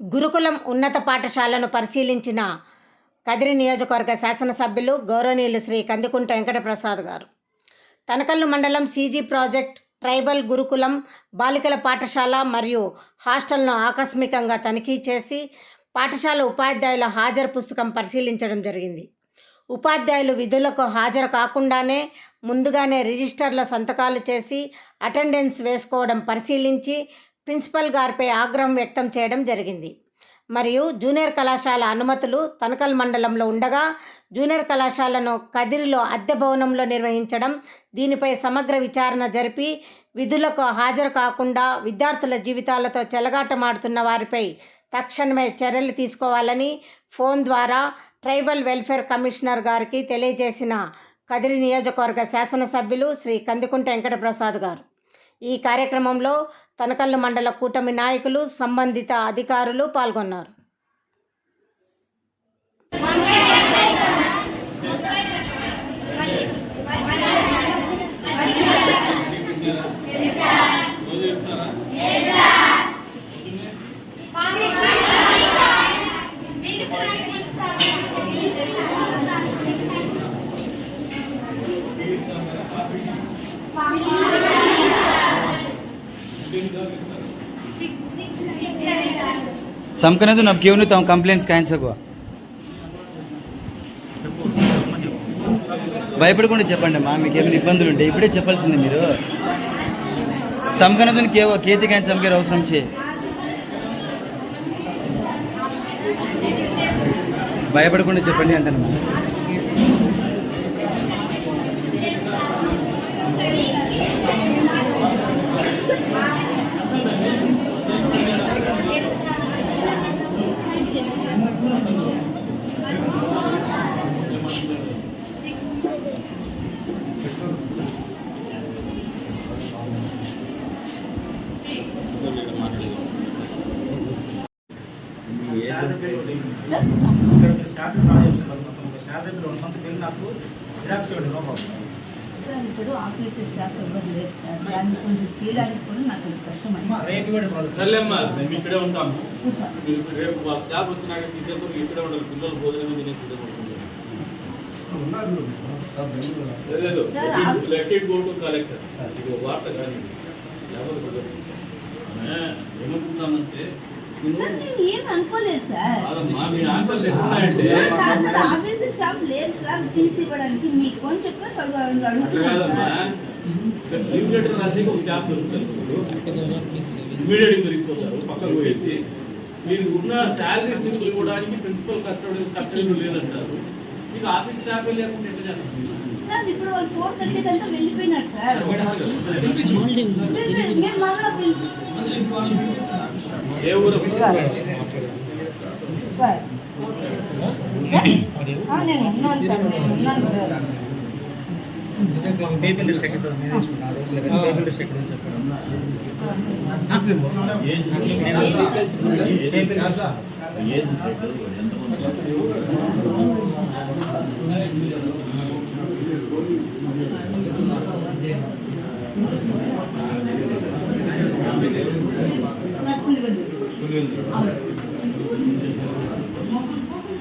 గురుకులం ఉన్నత పాఠశాలను పరిశీలించిన కదిరి నియోజకవర్గ శాసనసభ్యులు గౌరవనీయులు శ్రీ కందికుంట వెంకటప్రసాద్ గారు. తనకల్లు మండలం సీజీ ప్రాజెక్ట్ ట్రైబల్ గురుకులం బాలికల పాఠశాల మరియు హాస్టల్ను ఆకస్మికంగా తనిఖీ చేసి పాఠశాల ఉపాధ్యాయుల హాజరు పుస్తకం పరిశీలించడం జరిగింది. ఉపాధ్యాయులు విధులకు హాజరు కాకుండానే ముందుగానే రిజిస్టర్ల సంతకాలు చేసి అటెండెన్స్ వేసుకోవడం పరిశీలించి ప్రిన్సిపల్ గారిపై ఆగ్రహం వ్యక్తం చేయడం జరిగింది. మరియు జూనియర్ కళాశాల అనుమతులు తనకల్ మండలంలో ఉండగా జూనియర్ కళాశాలను కదిరిలో అద్దె భవనంలో నిర్వహించడం దీనిపై సమగ్ర విచారణ జరిపి విధులకు హాజరు కాకుండా విద్యార్థుల జీవితాలతో చెలగాటమాడుతున్న వారిపై తక్షణమే చర్యలు తీసుకోవాలని ఫోన్ ద్వారా ట్రైబల్ వెల్ఫేర్ కమిషనర్ గారికి తెలియజేసిన కదిరి నియోజకవర్గ శాసనసభ్యులు శ్రీ కందికుంట వెంకటప్రసాద్ గారు. ఈ కార్యక్రమంలో తనకల్లు మండల కూటమి నాయకులు సంబంధిత అధికారులు పాల్గొన్నారు. समकने तो अब क्यों नहीं तो कंप्लेंट्स कैंसिल हुआ భయపడకుండా చెప్పండి అమ్మా మీకు ఏమైనా ఇబ్బందులు ఉంటే ఇప్పుడే చెప్పాల్సింది మీరు చమకనదని కే కేతి కానీ చమకేరు అవసరం చే భయపడకుండా చెప్పండి అంటానమ్మా డ్రా చేస్తున్నారు మొత్తం ఒక శాలరీ మీరు సొంత బిల్ నాకు జిరాక్స్ ఇవ్వండి నో ప్రాబ్లం సార్ ఇప్పుడు ఆఫీస్ స్టాఫ్ ఎవరు లేరు సార్. దాన్ని కొంచెం చేయడానికి కూడా నాకు కష్టం రేపు మేము ఇక్కడే ఉంటాము రేపు వాళ్ళ స్టాఫ్ వచ్చినాక తీసేప్పుడు ఇక్కడే ఉండాలి పిల్లలు భోజనం తినేసి ఇక్కడే ఉంటున్నారు. లేదు సార్, ఆ- let it go to collector ఇది ఒక వార్త కానీ లేకపోతే కుదరదు. సార్ నేను ఏం అనుకోలేదు సార్. ఆఫీస్ స్టాఫ్ లేరు సార్ తీసి ఇవ్వడానికి. మీకు అని చెప్పి వాళ్ళు అట్లా అడుగుతున్నారు కాదమ్మా. సార్. లీవ్ లెటర్ రాసి ఒక స్టాఫ్ దొరుకుతారు ఇమీడియట్ దొరికిపోతారు పక్కకు పోయేసి. మీరు ఉన్న శాలరీస్ నుంచి ఇవ్వడానికి ప్రిన్సిపల్ కస్టడీ కస్టడీ లేదంటారు. మీకు ఆఫీస్ స్టాఫ్ లేకుండా ఎట్లా చేస్తారు? సార్ ఇప్పుడు వాళ్ళు ఫోర్ వెళ్ళిపోయినారు సార్. ఏ ఊరు నేను ఉన్నాను సార్ నేను ఉన్నాను సార్. లిస్ట్ ఎక్కడ ఉందో నేను తీసుకున్నాను. ఆ రోజు పేపర్ లిస్ట్ ఎక్కడ ఉందో చెప్పండి. నాకు ఇవ్వండి.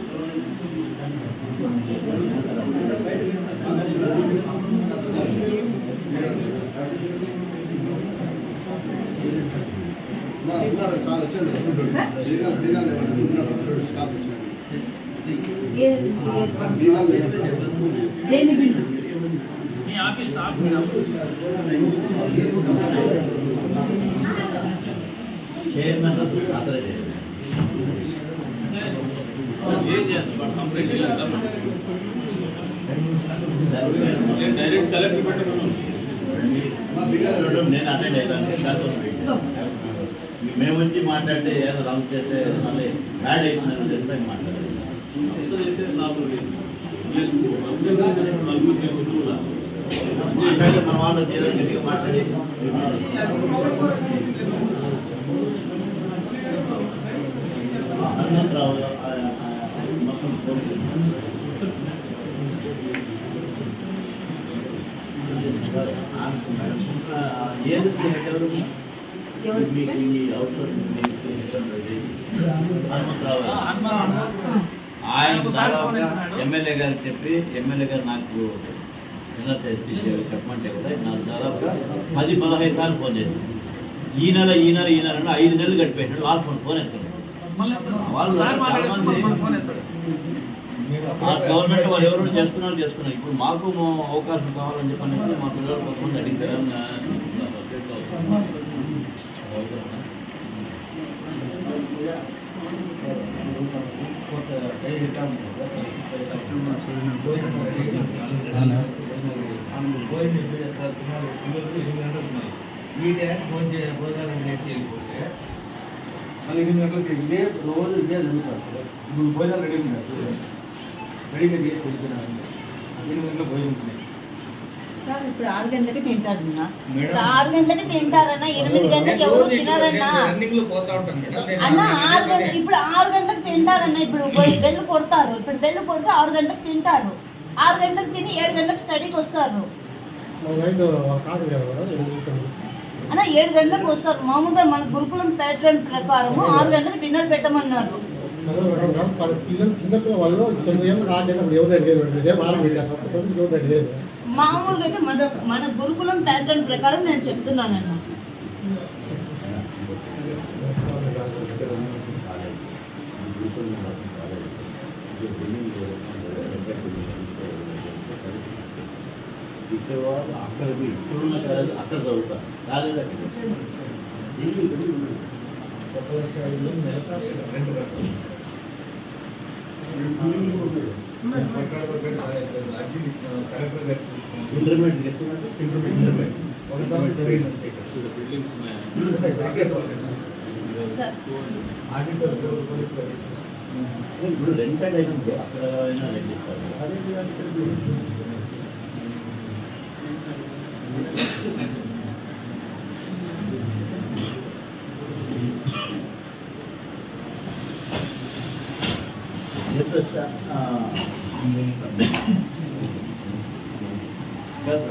ఏది? దేని బిల్లు మీ ఆఫీస్ స్టాఫ్ ఏం చేస్తారు కంప్లైంట్ నేను డైరెక్ట్ కలెక్టర్ పెట్టమను నేను అటెండ్ అయ్యాను కాదు మేము వచ్చి మాట్లాడితే ఏదో రౌండ్ చేస్తే మళ్ళీ యాడ్ అయిపోయిందని తెలిపై మాట్లాడాలి అసలు చేసే లాభం లేదు లేదు నలుగురు చేసుకుంటూ మాట్లాడితే మన వాళ్ళు ఏదో గట్టిగా మాట్లాడి హనుమంతరావు మొత్తం ఫోన్ మీకు ఈ హనుమంతరావు ఆయన ఎమ్మెల్యే గారు చెప్పి ఎమ్మెల్యే గారు నాకు ఎలా తెచ్చి చెప్పమంటే కూడా నాకు దాదాపుగా పది పదహైదు సార్లు ఫోన్ చేశాను ఈ నెల ఈ నెల ఈ నెల అంటే ఐదు నెలలు గడిపేసాడు లాస్ట్ ఫోన్ ఫోన్ ఎత్తాడు వాళ్ళు గవర్నమెంట్ వాళ్ళు ఎవరు చేస్తున్నారు చేస్తున్నారు ఇప్పుడు మాకు అవకాశం కావాలని చెప్పని మా పిల్లల కోసం అడిగారు ఈ టైం ఫోన్ చే భోజనాలు చేసి వెళ్ళిపోతే. మళ్ళీ ఎనిమిది గంటలకు ఇదే రోజు ఇదే జరుగుతుంది సార్ ఇప్పుడు భోజనాలు రెడీ ఉన్నారు రెడీగా చేసి వెళ్ళిపోయినారు. ఎనిమిది భోజనం సార్ ఇప్పుడు ఆరు గంటలకి తింటారన్నా మేడం. ఇప్పుడు ఆరు గంటలకి తింటారన్నా ఎనిమిది గంటలకు ఎవరు తినారన్నా అన్న ఆరు గంటలు ఇప్పుడు ఆరు గంటలకు తింటారన్న ఇప్పుడు పోయి బెల్లు కొడతారు. ఇప్పుడు బెల్లు కొడితే ఆరు గంటలకు తింటారు. ఆరు గంటలకు తిని ఏడు గంటలకు స్టడీకి వస్తారు. అన్న ఏడు గంటలకు వస్తారు. మామూలుగా మన గురుకులం ప్యాటర్న్ ప్రకారం ఆరు గంటలకు డిన్నర్ పెట్టమన్నారు. మామూలుగా అయితే మన మన గురుకులం ప్యాటర్న్ ప్రకారం నేను చెప్తున్నానన్న ఇచ్చేవాళ్ళు అక్కడికి ఇప్పుడున్న కాలేజ్ అక్కడ చదువుతారు. కాలేజ్ అక్కడ ఒక లక్ష ఐదు రెంట్ ఇచ్చినాం. ఇంటర్మీడియట్ ఒకసారి ఇక్కడ. బిల్డింగ్స్ ఉన్నాయి. ఇప్పుడు రెంటెడ్ అయితే అక్కడ అయినా రెంట్ ఇస్తారు. అదే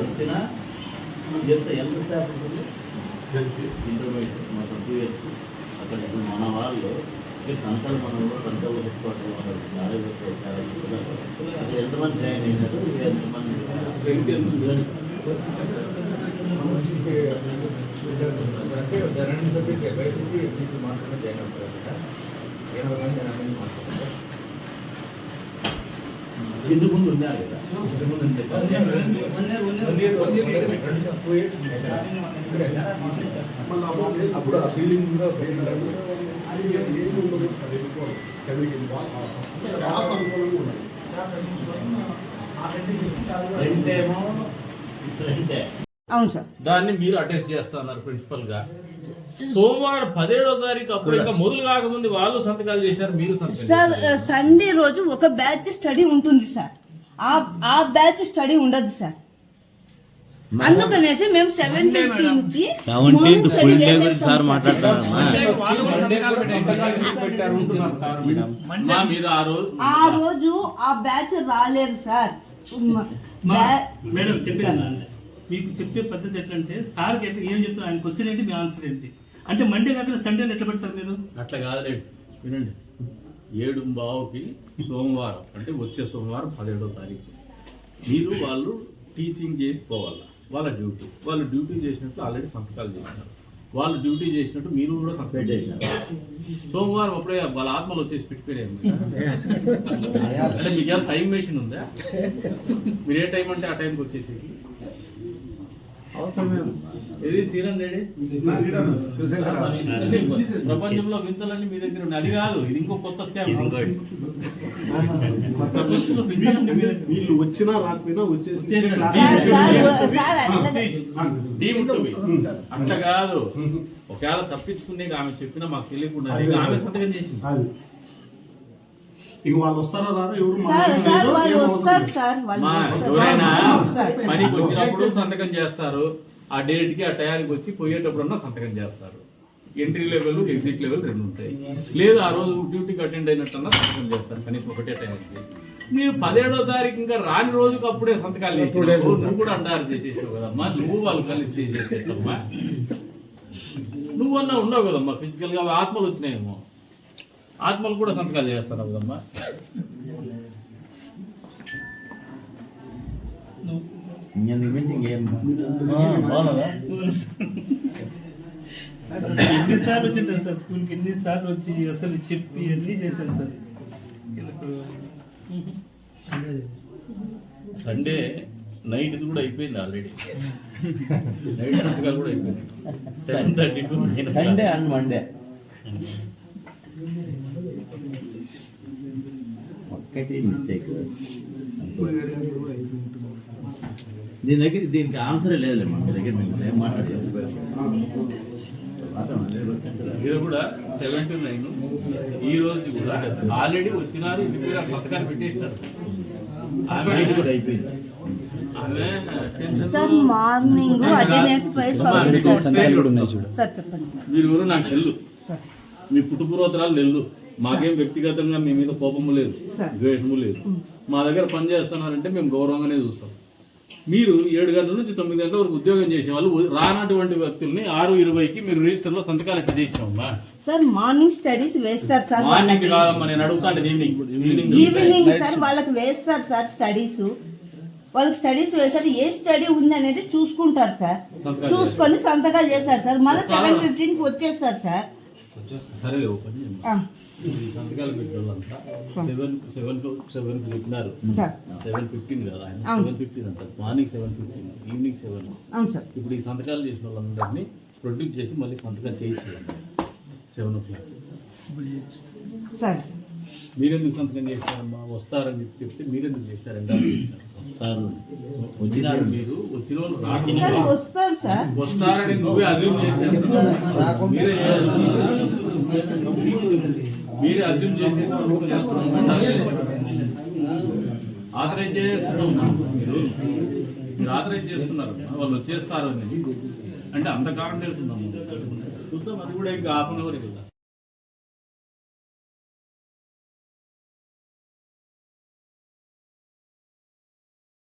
వచ్చినా మనం చెప్తే ఎంత స్టాఫ్ ఉంటుంది? ఇంటర్మీడియట్ మొత్తం టూ ఇయర్స్ అక్కడ ఇప్పుడు మన వాళ్ళు సంతలు మన ఊరు సంతలు పెట్టుకోవటం వాళ్ళు చాలా చాలా. అక్కడ ఎంతమంది జాయిన్ అయినారు? ఎంతమంది. అంటే రెండు సబ్జెక్ట్ బైపీసీ ఎంపీసీ మాత్రమే జాయిన్ అవుతారు కదా ఎనభై మంది ఎనభై మంది మాట్లాడుతారు ఇంటి ముందు ఉన్నారు కదా ఇంటి ముందు ఉంటే అప్పుడు ఆ కూడా బిల్డింగ్ రెండేమో రెండే అవును సార్. దాన్ని మీరు అటెస్ట్ చేస్తున్నారు ప్రిన్సిపల్గా సోమవారం పదిహేడో తారీఖు అప్పుడు ఇంకా మొదలు కాకముందు వాళ్ళు సంతకాలు చేశారు మీరు సార్. సండే రోజు ఒక బ్యాచ్ స్టడీ ఉంటుంది సార్. ఆ ఆ బ్యాచ్ స్టడీ ఉండదు సార్. అందుకనేసి మేము సెవెన్ ఫిఫ్టీన్కి సార్ సార్. మాట్లాడతారమ్మా మా మీరు ఆ రోజు ఆ రోజు ఆ బ్యాచ్ రాలేరు సార్. మేడం చెప్పేది మీకు చెప్పే పద్ధతి ఎట్లంటే సార్కి ఎట్లా ఏం చెప్తారు ఆయన క్వశ్చన్ ఏంటి? మీ ఆన్సర్ ఏంటి? అంటే మండే కాకుండా సండేని ఎట్లా పెడతారు మీరు? అట్లా కాదులేండి వినండి. ఏడు బావుకి సోమవారం అంటే వచ్చే సోమవారం పదిహేడో తారీఖు. మీరు వాళ్ళు టీచింగ్ చేసి పోవాలి? వాళ్ళ డ్యూటీ వాళ్ళు డ్యూటీ చేసినట్టు ఆల్రెడీ సంతకాలు చేసినారు వాళ్ళు డ్యూటీ చేసినట్టు మీరు కూడా సంతకం చేసినారు సోమవారం అప్పుడే వాళ్ళ ఆత్మలు వచ్చేసి పెట్టిపోయారు అంటే మీకు ఏమైనా టైం మెషిన్ ఉందా? మీరు ఏ టైం అంటే ఆ టైంకి వచ్చేసి ఇది సీరన్ రెడీ ప్రపంచంలో వింతలన్నీ మీ దగ్గర ఉన్నాయి. అది కాదు ఇది ఇంకో కొత్త స్కామ్ వీళ్ళు వచ్చినా రాకపోయినా వచ్చేసి అట్లా కాదు. ఒకవేళ తప్పించుకునే ఆమె చెప్పినా మాకు తెలియకుండా. ఆమె సంతకం చేసింది. ఇక వాళ్ళు వస్తారా రారా ఎవరు. పనికి వచ్చినప్పుడు సంతకం చేస్తారు. ఆ డేట్కి ఆ టయానికి వచ్చి పోయేటప్పుడన్నా సంతకం చేస్తారు. ఎంట్రీ లెవెల్ ఎగ్జిట్ లెవెల్ రెండు ఉంటాయి. లేదు ఆ రోజు డ్యూటీకి అటెండ్ అయినట్టన్నా సంతకం చేస్తారు కనీసం ఒకటే టైంకి మీరు పదిహేడో తారీఖు ఇంకా రాని రోజుకి అప్పుడే సంతకాలు చేసినావు. నువ్వు కూడా అండారు చేసేసావు కదమ్మా. నువ్వు వాళ్ళు కలిసి చేసేటమ్మా నువ్వన్నా ఉండవు కదమ్మా. ఫిజికల్గా ఆత్మలు వచ్చినాయేమో. ఆత్మలు కూడా సంతకాలు చేస్తారు కదమ్మా? మించి ఇంకేం? బాగున్నదా ఎన్నిసార్లు వచ్చింటారు సార్ స్కూల్కి? ఎన్నిసార్లు వచ్చి అసలు చెప్పి అన్నీ చేశాను సార్. సండే నైట్ కూడా అయిపోయింది ఆల్రెడీ. నైట్ సంతకాలు కూడా అయిపోయింది seven thirty to Sunday and Monday. ఒక్కటి మిస్టేక్ దీని దగ్గర దీనికి ఆన్సరే లేదులే మా దగ్గర మేము ఏం ఇది కూడా సెవెన్ టు నైన్ ఈ రోజు కూడా ఆల్రెడీ వచ్చినారు ఆమె కూడా అయిపోయింది. ఆమె టెన్షన్ సార్ మార్నింగ్ మీరు ఎవరు? నాకు తెల్లు మీ పుట్టుపూర్వతరాలు తెల్లు మాకేం వ్యక్తిగతంగా మీ మీద కోపము లేదు. ద్వేషము లేదు. మా దగ్గర పని చేస్తున్నారంటే మేము గౌరవంగానే చూస్తాం. మీరు ఏడు గంటల నుంచి తొమ్మిది గంటల వరకు ఉద్యోగం చేసే వాళ్ళు రానటువంటి వ్యక్తుల్ని ఆరు ఇరవైకి మీరు రిజిస్టర్లో సంతకాలు ఎట్లా చేయించామమ్మా సార్ మార్నింగ్ స్టడీస్ వేస్తారు సార్ మార్నింగ్. కాదమ్మా నేను అడుగుతాను ఈవినింగ్ ఈవినింగ్ సార్ వాళ్ళకి వేస్తారు సార్ స్టడీస్ వాళ్ళకి స్టడీస్ వేస్తారు. ఏ స్టడీ ఉంది అనేది చూసుకుంటారు సార్. చూసుకొని సంతకాలు చేస్తారు సార్. మళ్ళీ సెవెన్ ఫిఫ్టీన్కి వచ్చేస్తారు సార్. సరే సంతకాలు పెట్టిన వాళ్ళంతా సెవెన్ సెవెన్ సెవెన్ పెట్టినారు. సెవెన్ ఫిఫ్టీన్ కదా ఆయన. సెవెన్ ఫిఫ్టీన్ అంటారు. Morning seven fifteen evening seven. అవును సార్ ఇప్పుడు ఈ సంతకాలు చేసిన వాళ్ళందరినీ ప్రొడ్యూస్ చేసి మళ్ళీ సంతకం చేయించాలి. సెవెన్ ఓ క్లాక్. సార్ మీరెందుకు సంతకం చేసినారమ్మా? వస్తారని చెప్తే మీరెందుకు చేసినారండి వస్తారు. వచ్చినారు మీరు. వచ్చిన వాళ్ళు రాకుండా వస్తారని నువ్వే అజ్యూమ్ చేసేస్తున్నావు. మీరే చేస్తున్నారు. మీరే అజ్యూమ్ చేసేసి ఆథరైజ్ చేస్తున్నారు మీరు మీరు ఆథరైజ్ చేస్తున్నారు. వాళ్ళు వచ్చేస్తారు అని అంటే అంత కారణం తెలుసున్నాము చూద్దాం అది కూడా ఇంకా హాఫ్ అన్ అవర్ కదా.